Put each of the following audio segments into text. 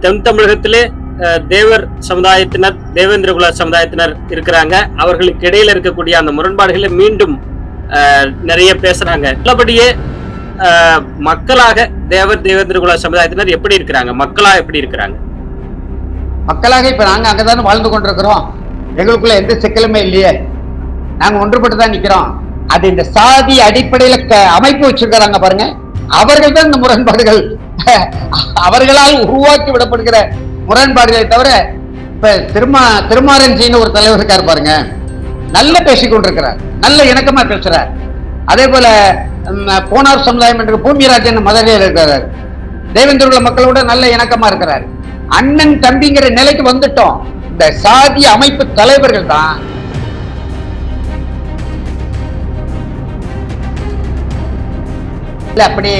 தென் தமிழகத்திலே தேவர் சமுதாயத்தினர் தேவேந்திரகுல சமுதாயத்தினர் இருக்கிறாங்க. அவர்களுக்கு இடையில இருக்கக்கூடிய அந்த முரண்பாடுகளை மீண்டும் அஹ், நிறைய பேசுறாங்க. உள்ளபடியே மக்களாக தேவர் தேவேந்திரகுல சமுதாயத்தினர் எப்படி இருக்கிறாங்க? மக்களா எப்படி இருக்கிறாங்க? மக்களாக இப்ப நாங்க அங்கதானே வாழ்ந்து கொண்டிருக்கிறோம். எங்களுக்குள்ள எந்த சிக்கலுமே இல்லையே. நாங்க ஒன்றுபட்டு தான் நிக்கிறோம். அது இந்த சாதி அடிப்படையில க- அமைப்பு வச்சிருக்கிறாங்க பாருங்க. அவர்கள் தான் இந்த முரண்பாடுகள். அவர்களால் உருவாக்கி விடப்படுகிற முரண்பாடுகளை தவிர இப்ப திருமா திருமாரஞ்சின்னு ஒரு தலைவர் இருக்கார் பாருங்க. நல்ல பேசிக்கொண்டிருக்கிறார் நல்ல இணக்கமா பேசுறார். அதே போல போனார் சமுதாயம் என்ற பூமிராஜன் மதுரையில் இருக்கிறார். தேவேந்திரகுல மக்களோட நல்ல இணக்கமா இருக்கிறார். அண்ணன் தம்பிங்கிற நிலைக்கு வந்துட்டோம். இந்த சாதி அமைப்பு தலைவர்கள் தான். அப்படி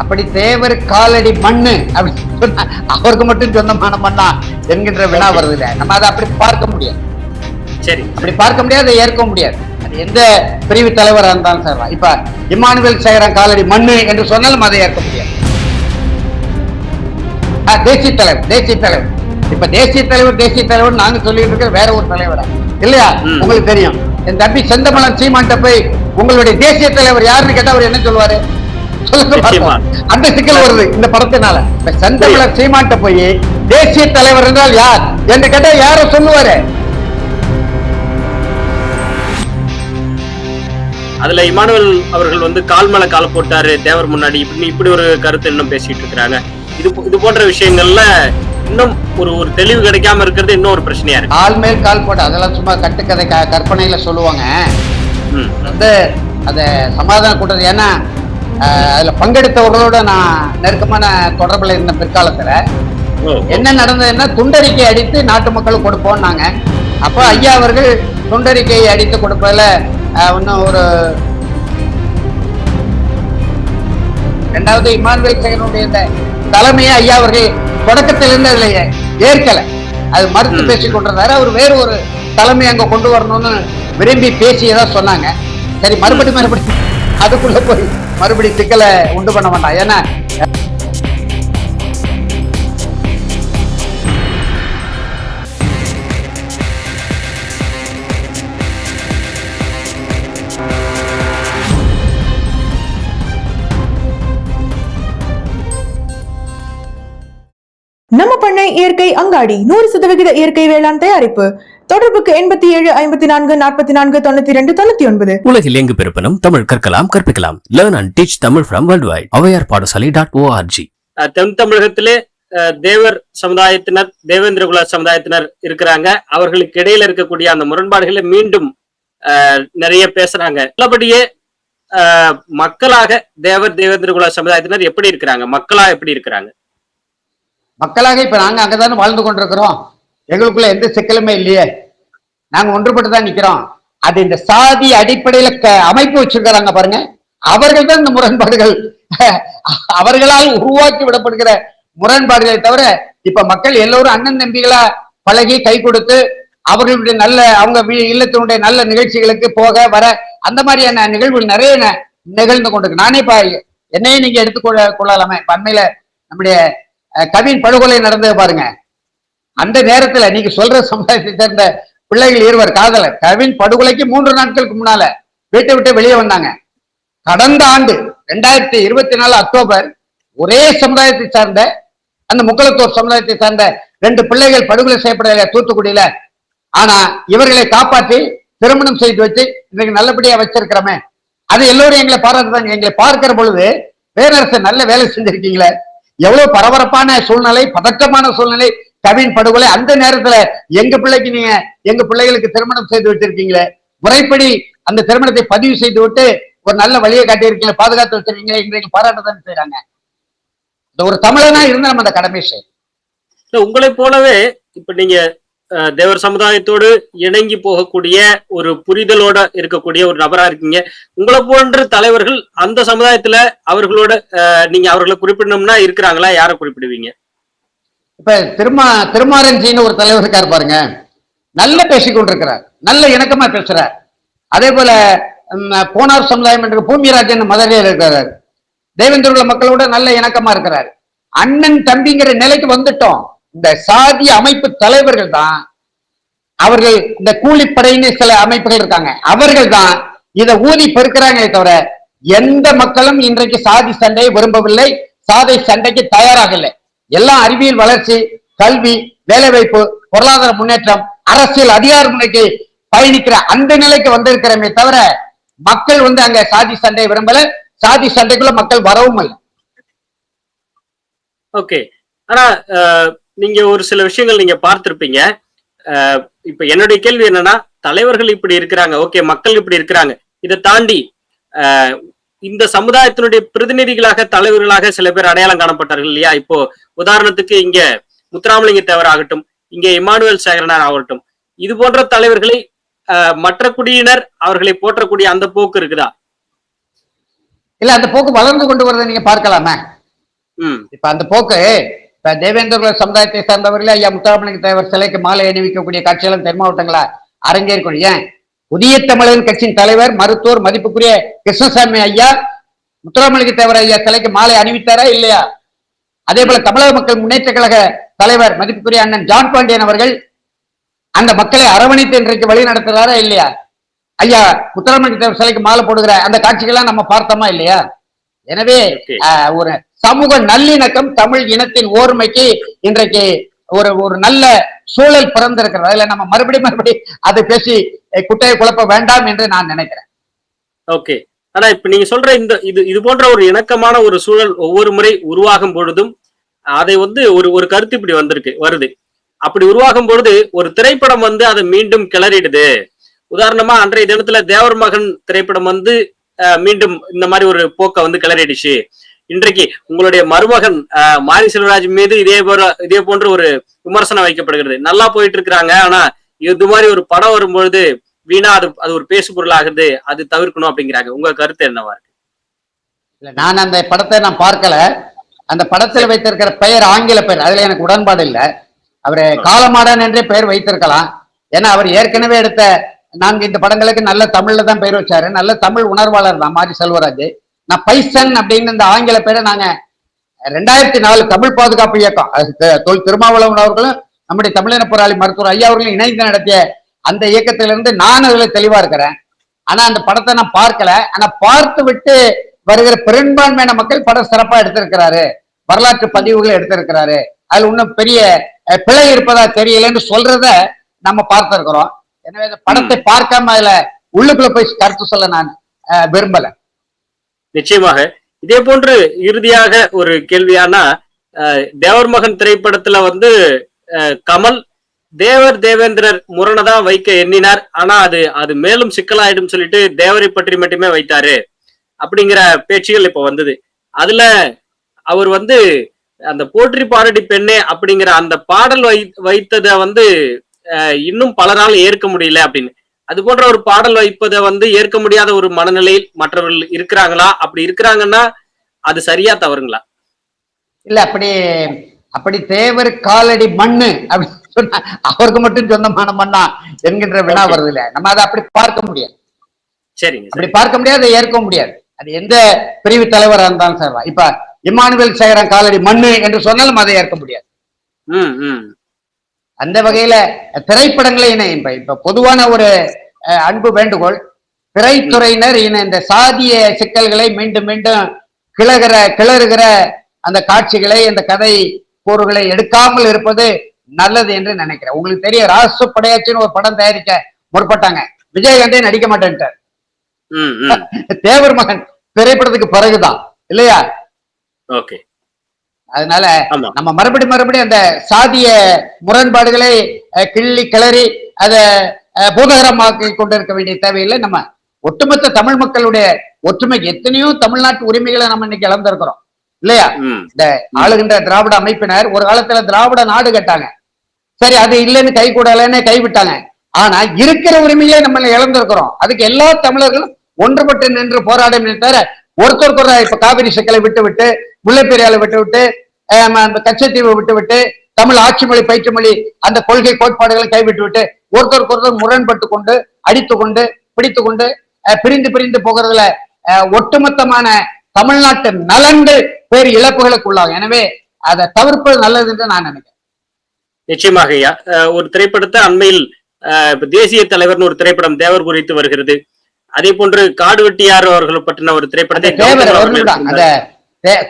அப்படி தேவர் காலடி மண்ணு அப்படின்னு சொன்னா அவருக்கு மட்டும் சொந்தமான மண்ணா என்கின்ற வினா வருது நம்ம அதை அப்படி பார்க்க முடியாது. சரி. அப்படி பார்க்க முடியாது அதை ஏற்க முடியாது. அது எந்த பிரிவு தலைவராக இருந்தாலும் சரி. இப்ப இமானுவேல் சேகரன் காலடி மண்ணு என்று சொன்னாலும் அதை ஏற்க முடியாது. தேசிய தலைவர் தேசிய தலைவர். இப்ப தேசிய தலைவர் தேசிய தலைவர் நாங்க சொல்லிட்டு இருக்கிற வேற ஒரு தலைவரா. இல்லையா. உங்களுக்கு தெரியும். என் தம்பி செந்தமலன் சீமான்ட்ட போய் உங்களுடைய தேசிய தலைவர் யாருன்னு கேட்டா அவர் என்ன சொல்லுவாரு. அந்த சிக்கல் வருது. இந்த படத்தினால. செந்தமலர் சீமான்ட்ட போய் தேசிய தலைவர் என்றால் யார்? என்று கேட்டா யார சொல்லுவாரு. அதுல இமானுவல் அவர்கள் வந்து கால் மேல கால போட்டாரு தேவர் முன்னாடி. இப்படி இப்படி ஒரு கருத்து இன்னும் பேசிட்டு இருக்கிறாங்க. இது இது போன்ற விஷயங்கள்ல இன்னும் ஒரு ஒரு தெளிவு கிடைக்காம இருக்கிறது இன்னும் ஒரு பிரச்சனையா இருக்கு. கால் மேல் கால் போட்டு அதெல்லாம் சும்மா கட்டுக்கதை கற்பனையில சொல்லுவாங்க. வந்து அதை சமாதானம் கூட்டது ஏன்னா அதுல பங்கெடுத்தவர்களோட நான் நெருக்கமான தொடர்புல இருந்த பிற்காலத்துல என்ன நடந்ததுன்னா துண்டறிக்கை அடித்து நாட்டு மக்களுக்கு கொடுப்போம்னாங்க. அப்போ ஐயா அவர்கள் துண்டறிக்கையை அடித்து கொடுப்பதில் இன்னும் ஒரு ரெண்டாவது இமானுவேல் சேகரனுடைய இந்த தலைமையை ஐயா அவர்கள் தொடக்கத்திலிருந்து அதுல ஏற்கல. அது மறுத்து ம். பேசிக் கொண்டிருந்தாரு. அவர் வேறு ஒரு தலைமை அங்க கொண்டு வரணும்னு விரும்பி பேசியதா சொன்னாங்க. சரி மறுபடி மறுபடி அதுக்குள்ள போய் மறுபடி சிக்கலை உண்டு பண்ண வேண்டாம் ஏன்னா நம்ம பண்ணை இயற்கை அங்காடி நூறு சதவிகித இயற்கை வேளாண் தயாரிப்பு. தொடர்புக்கு எண்பத்தி ஏழு ஐம்பத்தி நான்கு நாற்பத்தி நான்கு தொண்ணூத்தி ரெண்டு தொண்ணூத்தி ஒன்பது. உலகில் எங்கு பிறப்பினும் தமிழ் கற்கலாம் கற்பிக்கலாம். Learn and teach Tamil from world wide Avvaiyar Padasalai dot org அஹ், தென் தமிழகத்திலே அஹ், தேவர் சமுதாயத்தினர் தேவேந்திரகுல சமுதாயத்தினர் இருக்கிறாங்க. அவர்களுக்கு இடையில இருக்கக்கூடிய அந்த முரண்பாடுகளை மீண்டும் நிறைய பேசுறாங்க. உள்ளபடியே அஹ், மக்களாக தேவர் தேவேந்திரகுல சமுதாயத்தினர் எப்படி இருக்கிறாங்க? மக்களா எப்படி இருக்கிறாங்க? மக்களாக இப்ப நாங்க அங்கதானே வாழ்ந்து கொண்டிருக்கிறோம். எங்களுக்குள்ள எந்த சிக்கலுமே இல்லையே. நாங்க ஒன்றுபட்டு தான் நிக்கிறோம். அது இந்த சாதி அடிப்படையில க- அமைப்பு வச்சிருக்கிறாங்க பாருங்க. அவர்கள் தான் இந்த முரண்பாடுகள். அவர்களால் உருவாக்கி விடப்படுகிற முரண்பாடுகளை தவிர இப்ப மக்கள் எல்லோரும் அண்ணன் தம்பிகளா பழகி கை கொடுத்து அவர்களுடைய நல்ல அவங்க இல்லத்தினுடைய நல்ல நிகழ்ச்சிகளுக்கு போக வர அந்த மாதிரியான நிகழ்வுகள் நிறைய ந- நிகழ்ந்து கொண்டிருக்கு. நானே இப்ப என்னையே நீங்க எடுத்துக்கொள்ள கொள்ளலாமே இப்ப அண்மையில நம்முடைய கவின் படுகொலை நடந்தது பாருங்க. அந்த நேரத்துல நீங்க சொல்ற சமுதாயத்தை சேர்ந்த பிள்ளைகள் இருவர் காதலர். கவின் படுகொலைக்கு மூன்று நாட்களுக்கு முன்னால வீட்டை விட்டு வெளியே வந்தாங்க. கடந்த ஆண்டு ரெண்டாயிரத்தி இருபத்தி நாலு அக்டோபர் ஒரே சமுதாயத்தை சார்ந்த அந்த முக்கலத்தூர் சமுதாயத்தை சார்ந்த ரெண்டு பிள்ளைகள் படுகொலை செய்யப்படல தூத்துக்குடியில. ஆனா இவர்களை காப்பாற்றி திருமணம் செய்து வச்சு இன்னைக்கு நல்லபடியா வச்சிருக்கிறோமே. அது எல்லோரும் எங்களை பாராட்டுறாங்க. எங்களை பார்க்கிற பொழுது பேரரசு நல்ல வேலை செஞ்சிருக்கீங்களே. எவ்வளவு பரபரப்பான சூழ்நிலை பதற்றமான சூழ்நிலை கவின் படுகொலை அந்த நேரத்துல எங்க பிள்ளைக்கு நீங்க எங்க பிள்ளைகளுக்கு திருமணம் செய்து வச்சிருக்கீங்களே முறைப்படி அந்த திருமணத்தை பதிவு செய்து விட்டு ஒரு நல்ல வழியை காட்டியிருக்கீங்க பாதுகாத்து வச்சிருக்கீங்க இன்றைக்கு பாராட்டத்தான் செய்றாங்க. இந்த ஒரு தமிழனா இருந்து நம்ம அந்த கடமை செய்யும் உங்களை போலவே இப்ப நீங்க அஹ், தேவர் சமுதாயத்தோடு இணங்கி போகக்கூடிய ஒரு புரிதலோட இருக்கக்கூடிய ஒரு நபரா இருக்கீங்க. உங்களை போன்ற தலைவர்கள் அந்த சமுதாயத்துல அவர்களோட அஹ், நீங்க அவர்களை குறிப்பிடணும்னா இருக்கிறாங்களா? யாரை குறிப்பிடுவீங்க? இப்ப திருமா திருமாரஞ்சின்னு ஒரு தலைவர் இருக்கார் பாருங்க. நல்ல பேசிக்கொண்டிருக்கிறார். நல்ல இணக்கமா பேசுறார். அதே போல போனார் சமுதாயம் என்று பூமிராஜன் மதுரையில் இருக்கிறார். தேவேந்திரகுல மக்களோட நல்ல இணக்கமா இருக்கிறார். அண்ணன் தம்பிங்கிற நிலைக்கு வந்துட்டோம். இந்த சாதி அமைப்பு தலைவர்கள் தான். அவர்கள் இந்த கூலிப்படைன்னு சில அமைப்புகள் இருக்காங்க. அவர்கள் தான் இதை ஊதி பெருக்கிறாங்களே தவிர எந்த மக்களும் இன்றைக்கு சாதி சண்டையை விரும்பவில்லை. சாதி சண்டைக்கு தயாராகலை எல்லா அறிவியல் வளர்ச்சி கல்வி வேலைவாய்ப்பு பொருளாதார முன்னேற்றம் அரசியல் அதிகார முறைக்கு பயணிக்கிற அந்த நிலைக்கு வந்திருக்கிறமே தவிர மக்கள் வந்து அங்க சாதி சண்டை விரும்பல. சாதி சண்டைக்குள்ள மக்கள் வரவும் இல்லை. ஓகே. ஆனா நீங்க ஒரு சில விஷயங்கள் நீங்க பார்த்திருப்பீங்க. அஹ், இப்ப என்னுடைய கேள்வி என்னன்னா தலைவர்கள் இப்படி இருக்கிறாங்க ஓகே மக்கள் இப்படி இருக்கிறாங்க. இதை தாண்டி இந்த சமுதாயத்தினுடைய பிரதிநிதிகளாக தலைவர்களாக சில பேர் அடையாளம் காணப்பட்டார்கள் இல்லையா? இப்போ உதாரணத்துக்கு இங்க முத்துராமலிங்க தேவர் ஆகட்டும் இங்க இமானுவேல் சேகரனார் ஆகட்டும். இது போன்ற தலைவர்களை மற்ற குடியினர் அவர்களை போற்றக்கூடிய அந்த போக்கு இருக்குதா? இல்ல அந்த போக்கு வளர்ந்து கொண்டு வரதை நீங்க பார்க்கலாமே. இப்ப அந்த போக்கு இப்ப தேவேந்திர சமுதாயத்தை சார்ந்தவர்களே ஐயா முத்தாமலிங்க தேவர் சிலைக்கு மாலை அணிவிக்கக்கூடிய காட்சியெல்லாம் தென் மாவட்டங்களா அரங்கேற்கணும் ஏன்? புதிய தமிழர் கட்சியின் தலைவர் மருத்துவர் மதிப்புக்குரிய கிருஷ்ணசாமி ஐயா முத்துராமலிங்க தேவர் ஐயா சிலைக்கு மாலை அணிவித்தாரா இல்லையா? அதே போல தமிழக மக்கள் முன்னேற்ற கழக தலைவர் மதிப்புக்குரிய அண்ணன் ஜான் பாண்டியன் அவர்கள் அந்த மக்களை அரவணைத்து இன்றைக்கு வழி நடத்துறாரா இல்லையா? ஐயா முத்துராமலிங்க தேவர் சிலைக்கு மாலை போடுகிற அந்த காட்சிகள்லாம் நம்ம பார்த்தோமா இல்லையா? எனவே ஒரு சமூக நல்லிணக்கம் தமிழ் இனத்தின் ஓர்மைக்கு இன்றைக்கு ஒரு ஒரு நல்ல சூழல் பிறந்திருக்கிறது. அதுல நம்ம மறுபடியும் மறுபடியும் அதை பேசி குட்டையை குழப்ப வேண்டாம் என்று நான் நினைக்கிறேன். ஓகே. ஆனா இப்ப நீங்க சொல்ற இந்த இது இது போன்ற ஒரு இணக்கமான ஒரு சூழல் ஒவ்வொரு முறை உருவாகும் பொழுதும் அதை வந்து ஒரு ஒரு கருத்து இப்படி வந்திருக்கு வருது. அப்படி உருவாகும் பொழுது ஒரு திரைப்படம் வந்து அதை மீண்டும் கிளறிடுது. உதாரணமா அன்றைய தினத்துல தேவர் மகன் திரைப்படம் வந்து மீண்டும் இந்த மாதிரி ஒரு போக்கை வந்து கிளறிடுச்சு. இன்றைக்கு உங்களுடைய மருமகன் மாரி செல்வராஜ் மீது இதே போல இதே போன்ற ஒரு விமர்சனம் வைக்கப்படுகிறது. நல்லா போயிட்டு இருக்கிறாங்க ஆனா இது மாதிரி ஒரு படம் வரும்பொழுது வீணா அது அது ஒரு பேசு பொருளாகுது அது தவிர்க்கணும் அப்படிங்கிறாங்க. உங்க கருத்து என்னவா இருக்கு? இல்ல நான் அந்த படத்தை நான் பார்க்கல. அந்த படத்தில் வைத்திருக்கிற பெயர் ஆங்கில பெயர் அதுல எனக்கு உடன்பாடு இல்லை. அவர் காலமாடன் என்றே பெயர் வைத்திருக்கலாம். ஏன்னா அவர் ஏற்கனவே எடுத்த நான்கு இந்த படங்களுக்கு நல்ல தமிழ்ல தான் பெயர் வச்சாரு. நல்ல தமிழ் உணர்வாளர் தான் மாரி செல்வராஜ். நான் பைசன் அப்படின்னு இந்த ஆங்கில பேரை நாங்க ரெண்டாயிரத்தி நாலு தமிழ் பாதுகாப்பு இயக்கம் தொல் திருமாவளவன் அவர்களும் நம்முடைய தமிழின போராளி மருத்துவர் ஐயா அவர்களும் இணைந்து நடத்திய அந்த இயக்கத்திலிருந்து நான் அதுல தெளிவா இருக்கிறேன். ஆனா அந்த படத்தை நான் பார்க்கல. ஆனா பார்த்து விட்டு வருகிற பெரும்பான்மையான மக்கள் படம் சிறப்பா எடுத்திருக்கிறாரு. வரலாற்று பதிவுகளை எடுத்திருக்கிறாரு. அதுல இன்னும் பெரிய பிழை இருப்பதா தெரியலன்னு சொல்றத நம்ம பார்த்திருக்கிறோம். எனவே இந்த படத்தை பார்க்காம அதுல உள்ளுக்குள்ள போய் கருத்து சொல்ல நான் விரும்பல. நிச்சயமாக. இதே போன்று இறுதியாக ஒரு கேள்வியானா தேவர் மகன் திரைப்படத்துல வந்து கமல் தேவர் தேவேந்திரர் முரணதான் வைக்க எண்ணினார். ஆனா அது அது மேலும் சிக்கலாயிடும் சொல்லிட்டு தேவரை பற்றி மட்டுமே வைத்தாரு. அப்படிங்கிற பேச்சுகள் இப்ப வந்தது. அதுல அவர் வந்து அந்த போற்றி பாரடி பெண்ணே அப்படிங்கிற அந்த பாடல் வை வைத்ததை வந்து இன்னும் பல நாள் ஏற்க முடியல அப்படின்னு. அது போன்ற ஒரு பாடல் வைப்பதை வந்து ஏற்க முடியாத ஒரு மனநிலையில் மற்றவர்கள் இருக்கிறாங்களா? அப்படி இருக்கிறாங்கன்னா அது சரியா தவறுங்களா? இல்ல அப்படி அப்படி தேவர் காலடி மண்ணு அப்படின்னு சொன்னா அவருக்கு மட்டும் சொந்தமான மண்ணா என்கின்ற வினா. வருது இல்ல நம்ம அதை அப்படி பார்க்க முடியாது. சரிங்க அப்படி சரி பார்க்க முடியாது ஏற்க முடியாது. அது எந்த பிரிவு தலைவரா இருந்தாலும் சார். இப்ப இமானுவேல் சேகரன் காலடி மண்ணு என்று சொன்னாலும் அதை ஏற்க முடியாது. அந்த வகையில திரைப்படங்களை இணை இப்ப இப்ப பொதுவான ஒரு அன்பு வேண்டுகோள் திரைத்துறையினர் இன- இந்த சாதிய சிக்கல்களை மீண்டும் மீண்டும் கிளறுகிற கிளறுகிற அந்த காட்சிகளை அந்த கதை கூறுகளை எடுக்காமல் இருப்பது நல்லது என்று நினைக்கிறேன். உங்களுக்கு தெரியும் ராசு படையாச்சின்னு ஒரு படம் தயாரிக்க முற்பட்டாங்க. விஜயகாந்தே நடிக்க மாட்டேன்ட்டார். தேவர் மகன் திரைப்படத்துக்கு பிறகுதான் இல்லையா? ஓகே. அதனால நம்ம மறுபடி மறுபடியும் அந்த சாதிய முரண்பாடுகளை கிள்ளி கிளறி அதை பூதகரமாக்கி கொண்டிருக்க வேண்டிய தேவையில்லை. நம்ம ஒட்டுமொத்த தமிழ் மக்களுடைய ஒற்றுமை எத்தனையோ தமிழ்நாட்டு உரிமைகளை நம்ம இன்னைக்கு இழந்திருக்கிறோம். இல்லையா? இந்த ஆளுகின்ற திராவிட அமைப்பினர் ஒரு காலத்துல திராவிட நாடு கட்டாங்க. சரி அது இல்லைன்னு கை கூடலன்னு கைவிட்டாங்க ஆனா இருக்கிற உரிமையை நம்ம இழந்திருக்கிறோம். அதுக்கு எல்லா தமிழர்களும் ஒன்றுபட்டு நின்று போராட தவிர ஒருத்தருக்கு இப்ப காவிரி சிக்கலை விட்டு விட்டு முல்லைப்பெரியாலை விட்டு விட்டு கச்சத்தீவை விட்டு விட்டு தமிழ் ஆட்சி மொழி பயிற்சி மொழி அந்த கொள்கை கோட்பாடுகளை கைவிட்டு விட்டு ஒருத்தருக்கு ஒருத்தர் முரண்பட்டு கொண்டு அடித்து கொண்டு பிடித்து கொண்டு பிரிந்து பிரிந்து போகிறதுல அஹ், ஒட்டுமொத்தமான தமிழ்நாட்டு நலன்கள் பேர் இழப்புகளுக்கு உள்ளாகும். எனவே அதை தவிர்ப்பது நல்லது என்று நான் நினைக்கிறேன். நிச்சயமாக ஐயா. ஒரு திரைப்படத்தை அண்மையில் தேசிய தலைவர்னு ஒரு திரைப்படம் தேவர் குறித்து வருகிறது. அதே போன்று காடு வெட்டியார் அவர்கள் பற்றின ஒரு திரைப்படத்தை தேவர் அந்த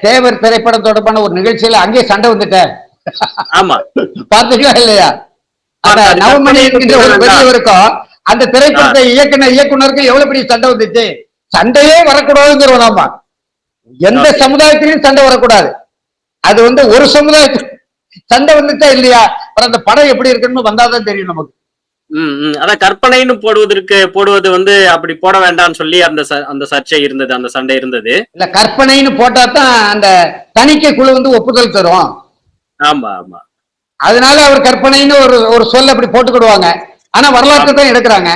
தேவர் திரைப்படம் தொடர்பான ஒரு நிகழ்ச்சியில அங்கேயே சண்டை வந்துட்டேன். ஆமா. பாத்தீங்களா இல்லையா. அது நவமணி கற்பனை என்கின்ற ஒரு இருக்கிறதா? பெரியவருக்கும் அந்த திரைப்படத்தை இயக்குன இயக்குனருக்கும் எவ்வளவு பெரிய சண்டை வந்துச்சு? சண்டையே வரக்கூடாதுங்கிறோம் நாம எந்த. சமுதாயத்திலையும் சண்டை வரக்கூடாது. அது வந்து ஒரு சமுதாயத்துக்கு சண்டை வந்துட்டா இல்லையா? அந்த படம் எப்படி இருக்குன்னு வந்தாதான் தெரியும் நமக்கு. அதான் கற்பனைன்னு போடுவதற்கு போடுவது வந்து அப்படி போட வேண்டாம்னு சொல்லி அந்த அந்த சர்ச்சை இருந்தது அந்த சண்டை இருந்தது. இல்ல கற்பனைன்னு போட்டா தான் அந்த தணிக்கை குழு வந்து ஒப்புதல் தரும். ஆமா ஆமா. அதனால அவர் கற்பனைன்னு ஒரு ஒரு சொல் அப்படி போட்டுக்கிடுவாங்க. ஆனா வரலாற்றை தான் எடுக்கிறாங்க.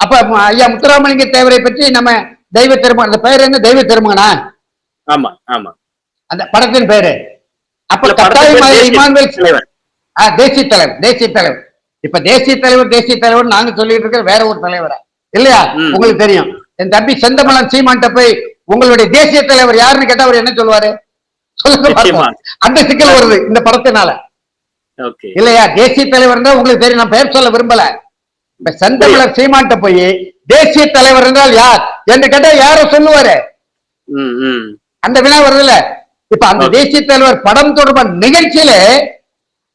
அப்ப ஐயா முத்துராமலிங்க தேவரை பற்றி நம்ம தெய்வ திருமகன் அந்த பெயர் என்ன? தெய்வ திருமகனா? ஆமா ஆமா. அந்த படத்தின் பேரு அப்ப கட்டாயமாக இமானுவேல் தேசிய தலைவர் தேசிய தலைவர். இப்ப தேசிய தலைவர் தேசிய தலைவர் நாங்க சொல்லிட்டு இருக்கிற வேற ஒரு தலைவரா? இல்லையா. உங்களுக்கு தெரியும். என் தம்பி செந்தமலன் சீமான்ட்ட போய் உங்களுடைய தேசிய தலைவர் யாருன்னு கேட்டா அவர் என்ன சொல்லுவாரு? சொல்லுங்க. அந்த சிக்கல் வருது இந்த படத்தினால. ஓகே. இல்லையா? தேசிய தலைவர் உங்களுக்கு தெரியும். நான் பெயர் சொல்ல விரும்பல. இப்ப செந்தமிழர் சீமான்ட்ட போய் தேசிய தலைவர் என்றால் யார்? என்று கேட்டா யார சொல்லுவாரு. அந்த வினா வருதுல்ல. இப்ப அந்த. தேசிய தலைவர் படம் தொடர்பான நிகழ்ச்சியில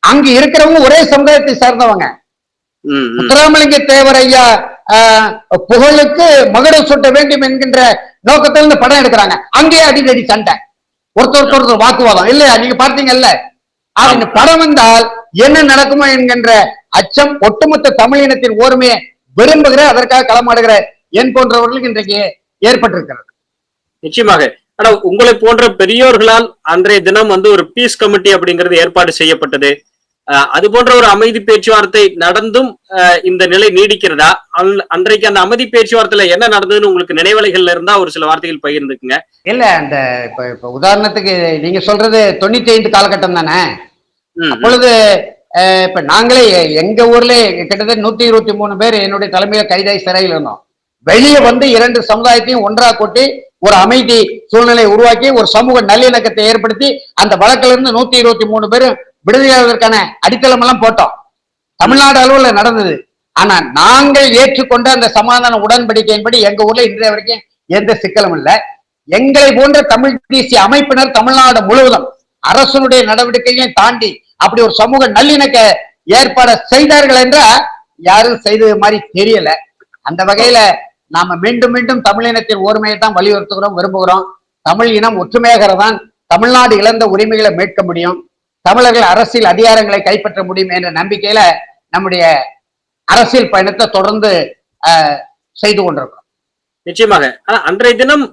அங்க இருக்கிறவங்க ஒரே சமுதாயத்தை சார்ந்தவங்க. முத்துராமலிங்க தேவர் ஐயா புகழுக்கு மகுடம் சூட்ட வேண்டும் என்கின்ற நோக்கத்தில் இந்த படம் எடுக்கிறாங்க. அங்கேயே அடிதடி சண்டை. ஒருத்தருக்கு ஒருத்தர் வாக்குவாதம். இல்லையா? நீங்க பார்த்தீங்கல்ல? இந்த படம் வந்தால் என்ன நடக்குமோ என்கின்ற அச்சம் ஒட்டுமொத்த தமிழ் இனத்தின் ஓர்மையை விரும்புகிற அதற்காக களமாடுகிற என் போன்றவர்களுக்கு இன்றைக்கு ஏற்பட்டிருக்கிறது. நிச்சயமாக. ஆனா உங்களை போன்ற பெரியோர்களால் அன்றைய தினம் வந்து ஒரு பீஸ் கமிட்டி அப்படிங்கிறது ஏற்பாடு செய்யப்பட்டது. அது போன்ற ஒரு அமைதி பேச்சுவார்த்தை நடந்தும் இந்த நிலை நீடிக்கிறதா? அன்- அன்றைக்கு அந்த அமைதி பேச்சுவார்த்தையில என்ன நடந்ததுன்னு உங்களுக்கு நினைவலைகள்ல இருந்தா ஒரு சில வார்த்தைகள் பகிர்ந்துக்குங்க. இல்ல அந்த இப்ப இப்ப உதாரணத்துக்கு நீங்க சொல்றது தொண்ணூத்தி ஐந்து காலகட்டம் தானே. அப்பொழுது இப்ப நாங்களே எங்க ஊர்ல கிட்டத்தட்ட நூத்தி இருபத்தி மூணு பேர் என்னுடைய தலைமையில கைதாகி சிறையில் இருந்தோம். வெளியே வந்து இரண்டு சமுதாயத்தையும் ஒன்றா கூட்டி ஒரு அமைதி சூழ்நிலை உருவாக்கி ஒரு சமூக நல்லிணக்கத்தை ஏற்படுத்தி அந்த வழக்குல இருந்து நூத்தி இருபத்தி மூணு பேரும் விடுதலையாவதற்கான அடித்தளம் எல்லாம் போட்டோம். தமிழ்நாடு அளவுல நடந்தது. ஆனா நாங்கள் ஏற்றுக்கொண்ட அந்த சமாதான உடன்படிக்கையின்படி எங்க ஊர்ல இன்றைய வரைக்கும் எந்த சிக்கலும் இல்லை. எங்களை போன்ற தமிழ் தேசிய அமைப்பினர் தமிழ்நாடு முழுவதும் அரசனுடைய நடவடிக்கையும் தாண்டி அப்படி ஒரு சமூக நல்லிணக்க ஏற்பாடு செய்தார்கள் என்றா யாரும் செய்தது மாதிரி தெரியல. அந்த வகையில நாம மீண்டும் மீண்டும் தமிழினத்தின் ஒருமையை தான் வலியுறுத்துகிறோம் விரும்புகிறோம். தமிழ் இனம் ஒற்றுமையாகிறதான் தமிழ்நாடு இழந்த உரிமைகளை மீட்க முடியும். தமிழர்கள் அரசியல் அதிகாரங்களை கைப்பற்ற முடியும் என்ற நம்பிக்கையில நம்முடைய அரசியல் பயணத்தை தொடர்ந்து செய்து கொண்டிருக்கிறோம். நிச்சயமாக. அன்றைய தினம்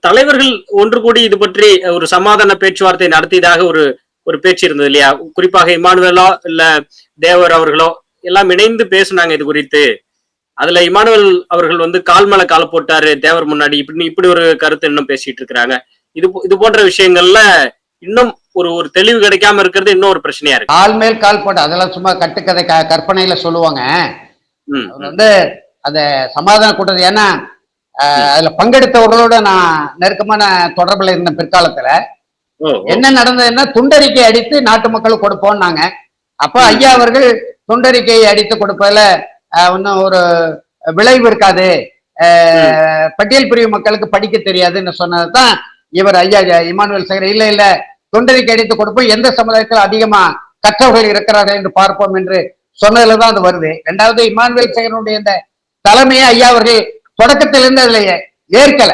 தலைவர்கள் ஒன்று கூடி இது பற்றி ஒரு சமாதான பேச்சுவார்த்தை நடத்தியதாக ஒரு ஒரு பேச்சு இருந்தது இல்லையா? குறிப்பாக இமானுவேலோ இல்ல தேவர் அவர்களோ எல்லாம் இணைந்து பேசுனாங்க இது குறித்து. அதுல இமானுவல் அவர்கள் வந்து கால் மேல கால போட்டாரு தேவர் முன்னாடி இப்படி இப்படி ஒரு கருத்து இன்னும் பேசிட்டு இருக்கிறாங்க. இது போ- இது போன்ற விஷயங்கள்ல இன்னும் ஒரு ஒரு தெளிவு கிடைக்காம இருக்கிறது இன்னும் ஒரு பிரச்சனையா இருக்கு. கால் மேல் கால் போட்டு அதெல்லாம் சும்மா கட்டுக்கதை கற்பனையில சொல்லுவாங்க. வந்து அந்த சமாதான கூட்டத்தை ஏன்னா அதுல பங்கெடுத்தவர்களோட நான் நெருக்கமான தொடர்புல இருந்த பிற்காலத்துல. என்ன நடந்ததுன்னா துண்டறிக்கை அடித்து நாட்டு மக்களுக்கு கொடுப்போம்னாங்க. அப்ப ஐயா அவர்கள் துண்டறிக்கையை அடித்து கொடுப்பதுல ஆஹ், இன்னும் ஒரு விளைவு இருக்காது. பட்டியல் பிரிவு மக்களுக்கு படிக்க தெரியாதுன்னு சொன்னதுதான் இவர் ஐயா இமானுவேல் சேகர் இல்ல இல்ல தொண்டறிக்கை அடித்து கொடுப்போம். எந்த சமுதாயத்தில் அதிகமா கற்றவர்கள் இருக்கிறார்கள் என்று பார்ப்போம் என்று சொன்னதுலதான் அது வருது. ரெண்டாவது இமானுவேல் சேகரனுடைய இந்த தலைமையை ஐயா அவர்கள் தொடக்கத்திலிருந்து அதுல ஏற்கல.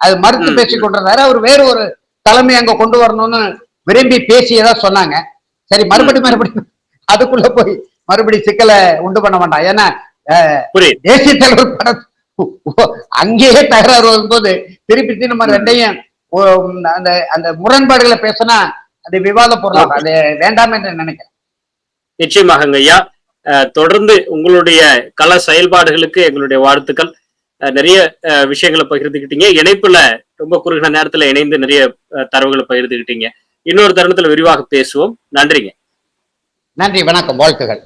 அது மறுத்து ம். பேசிக் கொண்டிருந்தாரு. அவர் வேறு ஒரு தலைமை அங்க கொண்டு வரணும்னு விரும்பி பேசியதா சொன்னாங்க. சரி மறுபடி மறுபடியும் அதுக்குள்ள போய் மறுபடி சிக்கலை உண்டு பண்ண வேண்டாம் ஏன்னா தேசிய தலைவர் படம் அங்கேயே தகராறு வரும்போது திருப்பி நம்ம ரெண்டையும் அந்த அந்த முரண்பாடுகளை பேசினா அது விவாத பொருளாகும். அது வேண்டாம் என்று நினைக்கிறேன். நிச்சயமாகங்க ஐயா. தொடர்ந்து உங்களுடைய கள செயல்பாடுகளுக்கு எங்களுடைய வாழ்த்துக்கள். நிறைய விஷயங்களை பகிர்ந்துக்கிட்டீங்க இணைப்புல ரொம்ப குறுகின நேரத்துல இணைந்து நிறைய தரவுகளை பகிர்ந்துக்கிட்டீங்க இன்னொரு தருணத்துல விரிவாக பேசுவோம். நன்றிங்க. நன்றி வணக்கம் வாழ்த்துகள்.